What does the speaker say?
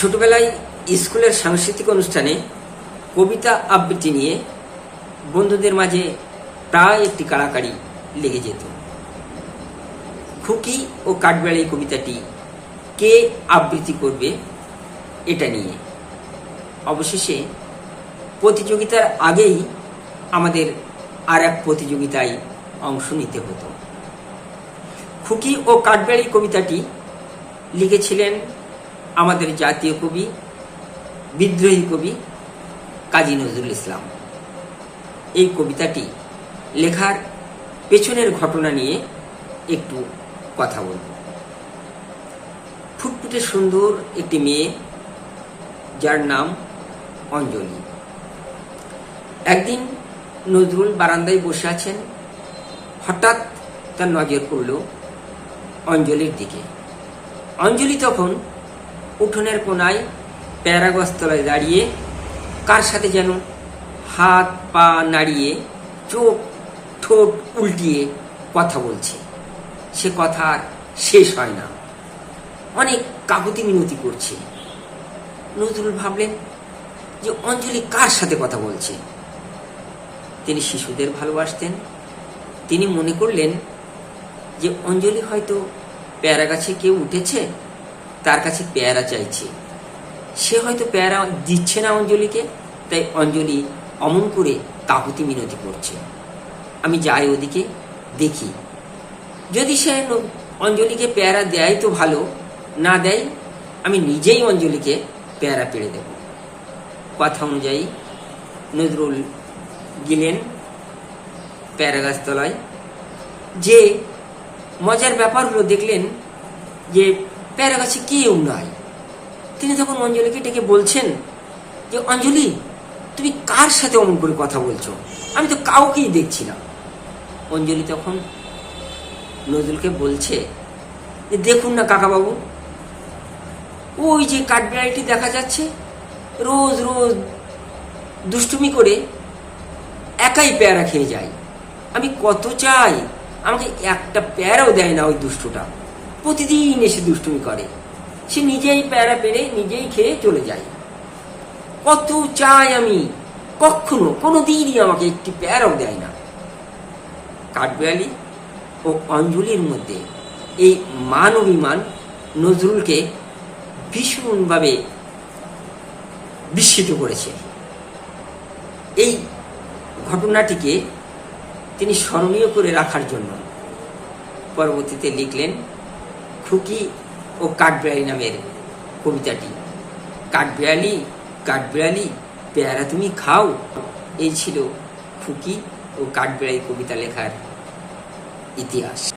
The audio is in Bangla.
ছোটবেলায় স্কুলের সাংস্কৃতিক অনুষ্ঠানে কবিতা আবৃত্তি নিয়ে বন্ধুদের মাঝে প্রায় একটি কাড়াকাড়ি লেগে যেত। খুকি ও কাঠবেড়াই কবিতাটি কে আবৃত্তি করবে এটা নিয়ে। অবশেষে প্রতিযোগিতার আগেই আমাদের আর এক প্রতিযোগিতায় অংশ নিতে হতো। খুকি ও কাঠবেড়াই কবিতাটি লিখেছিলেন আমাদের জাতীয় কবি, বিদ্রোহী কবি কাজী নজরুল ইসলাম। এই কবিতাটি লেখার পেছনের ঘটনা নিয়ে একটু কথা বলব। ফুটফুটে সুন্দর একটি মেয়ে, যার নাম অঞ্জলি। একদিন নজরুল বারান্দায় বসে আছেন, হঠাৎ তার নজর পড়ল অঞ্জলির দিকে। অঞ্জলি তখন উঠোনের কোনায় প্যারাগস্তলায় দাঁড়িয়ে কার সাথে যেন হাত পা নাড়িয়ে চোখ ঠোঁট উল্টিয়ে কথা বলছে? সে কথা আর শেষ হয় না। অনেক কাকুতি মিনতি করছে। নজরুল ভাবলেন যে অঞ্জলি কার সাথে কথা বলছে? তিনি শিশুদের ভালোবাসতেন। তিনি মনে করলেন যে অঞ্জলি হয়তো পেয়ারা গাছে কেউ উঠেছে? তার কাছে পেয়ারা চাইছে। সে হয়তো পেয়ারা দিচ্ছে না অঞ্জলিকে, তাই অঞ্জলি অমন করে কাকুতি মিনতি করছে। আমি যাই ওদিকে, দেখি। যদি সে অঞ্জলিকে পেয়ারা দেয় তো ভালো, না দেয়, আমি নিজেই অঞ্জলিকে পেয়ারা পেড়ে দেব। কথা অনুযায়ী নজরুল গেলেন পেয়ারা গাছতলায় যে মজার ব্যাপার হলো, দেখলেন যে পেয়ারা গাছে কেউ নাই তিনি তখন অঞ্জলিকে ডেকে বলছেন যে, অঞ্জলি, তুমি কার সাথে অমন করে কথা বলছো? আমি তো কাউকেই দেখছি না। অঞ্জলি তখন নজরুলকে বলছে যে, দেখুন না কাকাবাবু, ওই যে কাঠবিড়ালিটি দেখা যাচ্ছে, রোজ রোজ দুষ্টুমি করে একাই প্যারা খেয়ে যায়। আমি কত চাই, আমাকে একটা প্যারাও দেয় না ওই দুষ্টুটা। প্রতিদিন এসে দুষ্টুমি করে। সে নিজেই পেয়ারা পেরে নিজেই খেয়ে চলে যায়। কত চাই আমি, কখনো কোনো দিনই আমাকে একটি পেয়ারাও দেয় না। কাঠবিড়ালি ও অঞ্জলির মধ্যে এই মান অভিমান নজরুলকে ভীষণভাবে বিস্মিত করেছে। এই ঘটনাটিকে তিনি স্মরণীয় করে রাখার জন্য পরবর্তীতে লিখলেন খুকি ও কাঠবিড়ালি নামের কবিতাটি। কাঠবিড়ালি কাঠবিড়ালি, পেয়ারা তুমি খাও। এই ছিল খুকি ও কাঠবিড়ালি কবিতা লেখার ইতিহাস।